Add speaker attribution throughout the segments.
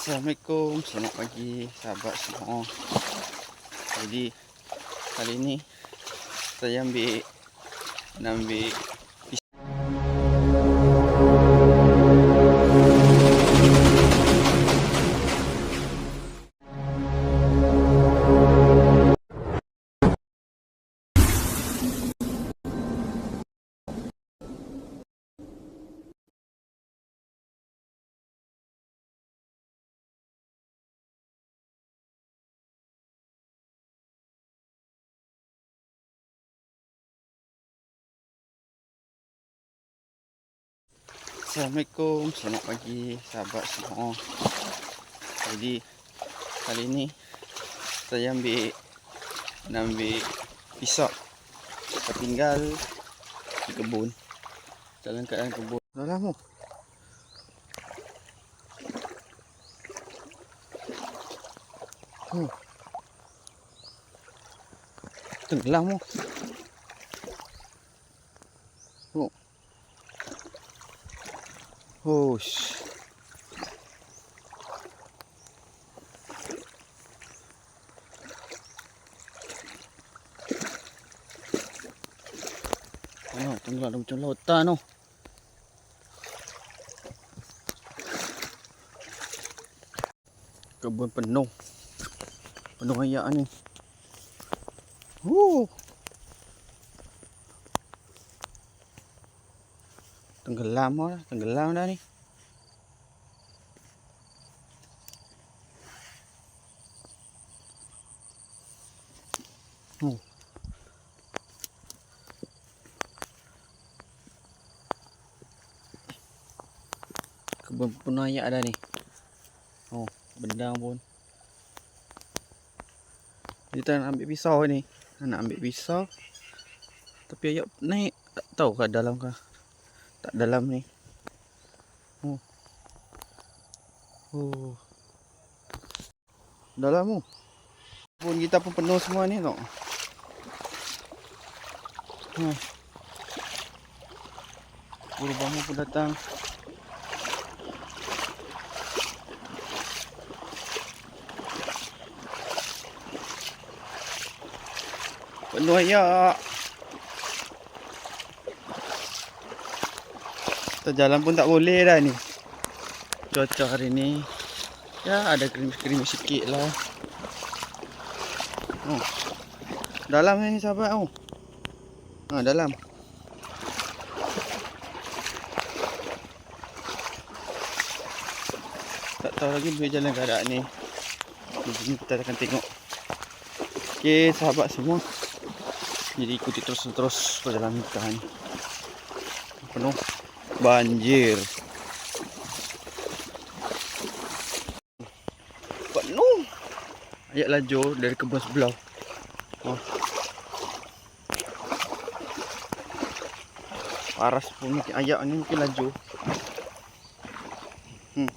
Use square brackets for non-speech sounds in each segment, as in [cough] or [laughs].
Speaker 1: Assalamualaikum, selamat pagi sahabat semua. Jadi kali ni saya ambil nak ambil Assalamualaikum, selamat pagi sahabat semua. Jadi kali ni saya ambil nak ambil pisau. Kita tinggal di kebun. Jalan kat dalam kebun. Dah lama. Hmm. Tenggelam. Oh. Hush. Ano, tengok ada macam lautan tu. Kebun penuh. Penuh ayak ni. Huh. Tenggelam dah, tenggelam dah ni. Oh. Kebun penuh ayak dah ni. Oh, bendang pun. Kita nak ambil pisau ni. Nak ambil pisau. Tapi ayak naik. Tak tahu kah dalam kah. Tak dalam ni. Oh. Oh. Dalam tu. Pun kita pun penuh semua ni tau. Hmm. Buru bangun pun datang. Penuh ayak. Kita jalan pun tak boleh dah ni. Cuaca hari ni ya ada kerimis-kerimis sikit lah. Oh. Dalam ni sahabat oh. Ha dalam. Tak tahu lagi boleh jalan keadaan ni. Jadi kita akan tengok. Okey sahabat semua. Jadi ikuti terus-terus perjalanan kita ni. Penuh banjir. Penuh. Ayat laju dari kebun sebelah. Oh. Paras pun mungkin ayak ni mungkin laju. Hmm.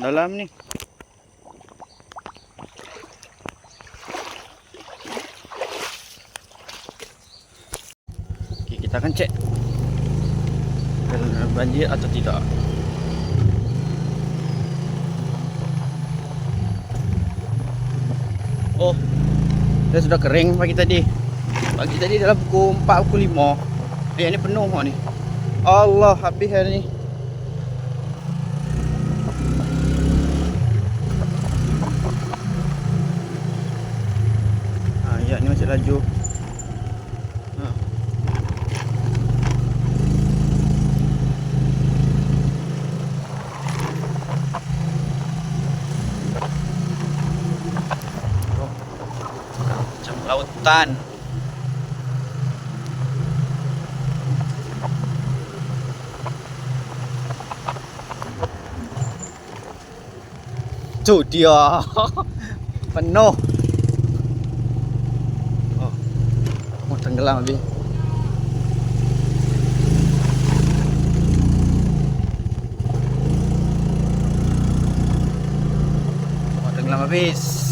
Speaker 1: Dalam ni. Okay, kita akan cek kerana banjir atau tidak. Oh, dah sudah kering pagi tadi. Pagi tadi dalam pukul 4 pukul 5. Eh, ni penuh ni. Allah, habis hari ni. Ha, ya ni masih laju. Ha. Macam lautan. Tu dia. [laughs] Penuh. Oh. Mau tenggelam habis. Mau tenggelam habis.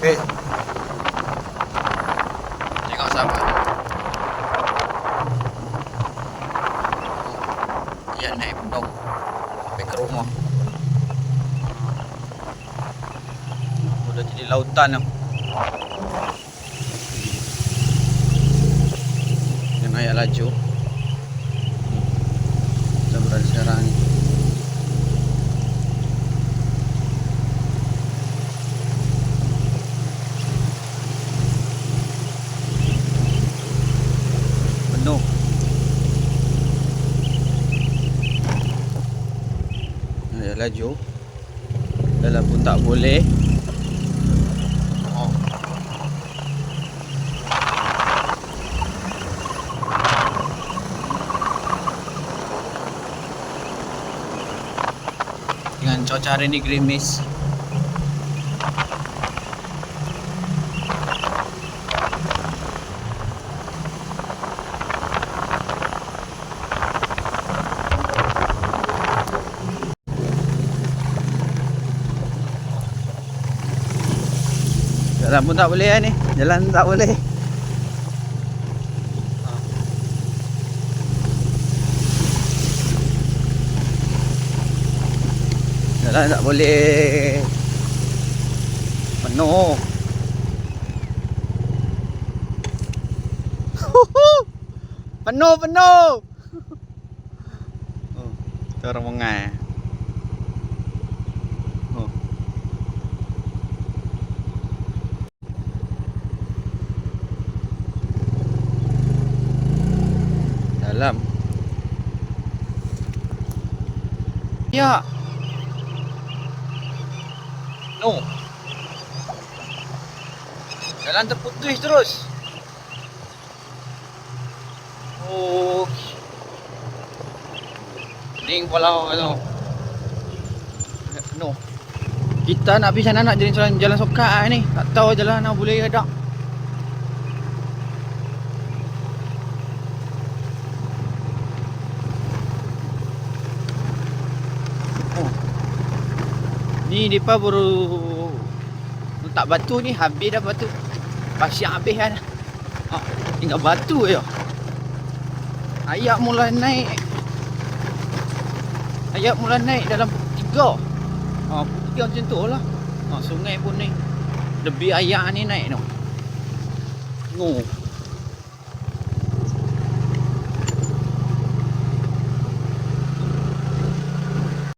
Speaker 1: Eh. Tengok siapa. Dia naik pendong. Sampai ke rumah. Sudah jadi lautan lah. Dia naik laju. Kita berada sekarang laju. Dalam pun tak boleh. Oh. Dengan cuaca hari ni gerimis. Jalan pun tak boleh lah ni. Jalan tak boleh. Jalan tak boleh. Penuh. [laughs] penuh penuh. Oh, mengai. Oh. Dalam. Ya. No. Jalan terputus terus. Oh. Ding pula tu. No. Kita nak pergi sana nak jalan jalan, jalan sokat ni. Tak tahu jalan mana boleh ke tak. Ni depa baru letak batu ni habis dah batu. Pasir habis kan. Oh, tinggal batu je. Ayak mula naik. Ayak mula naik dalam tiga. Ha, tiga macam tu lah. Ha, sungai pun ni. Lebih ayak ni naik tu. Oh.